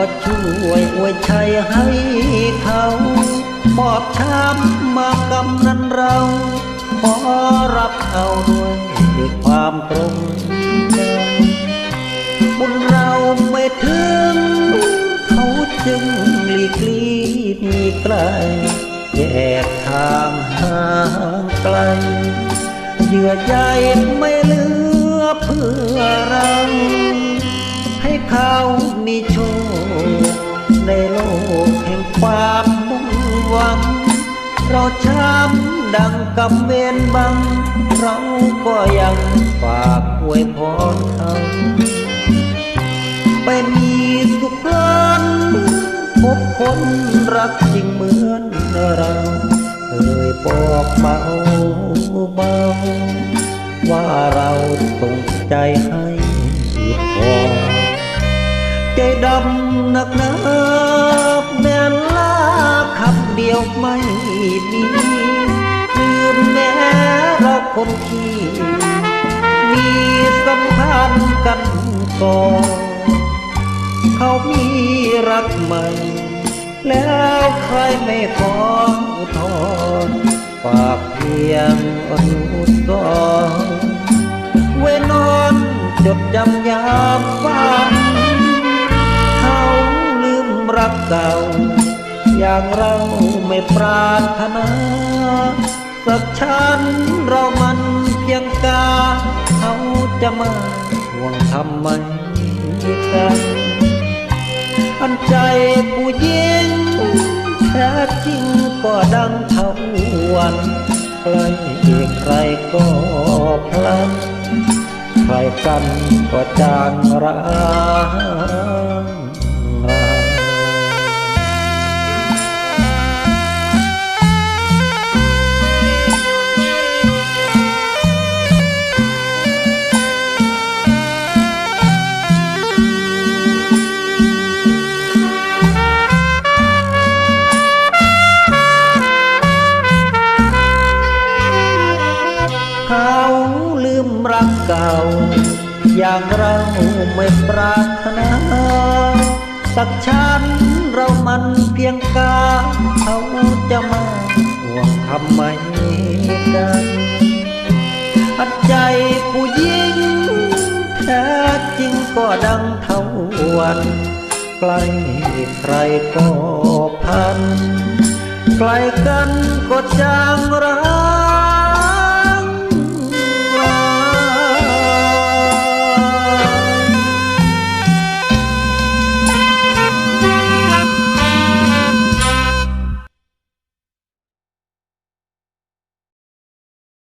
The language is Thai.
ก็ช่วยอวยชัยให้เขาบอบช้ำมากำนันเราขอรับเอาด้วยความตรงใจบุญเราไม่ถึง เขาจึงหลีกลีหนีไกลแยกทางห่างไกลเหยื่อใยไม่เหลือเพื่อเรา ให้เขามีโชค เราช้ำดังกับเมนบัง เราก็ยังฝากอวยพรเขาไปมีสุขล้นพบคนรักจริงเหมือนเราเคยบอกเบาเบาว่าเราตรงใจให้พอใจดำนักหนา คนที่มีสัมพันธ์กันก่อนเขามีรักใหม่ แล้วใครไม่ขออุทธรณ์ฝากเพียงอนุสรณ์ไว้นอนจดจำยามฝันเขาลืมรักเก่า อย่างเราไม่ปรารถนา สักชั้นเรามันเพียงกาเขาจะมาห่วงทำไมกันอันใจผู้หญิงแท้จริงก็ดังเท่าวันใครใครก็พลันใครกันก็จางร้าง อย่างเราไม่ปรารถนา สักชั้นเรามันเพียงกาเขาจะมาห่วงทำไมกันอัดใจผู้หญิงแท้จริงก็ดังเท่าวันใกล้ใครก็พันใกลกันก็จางรา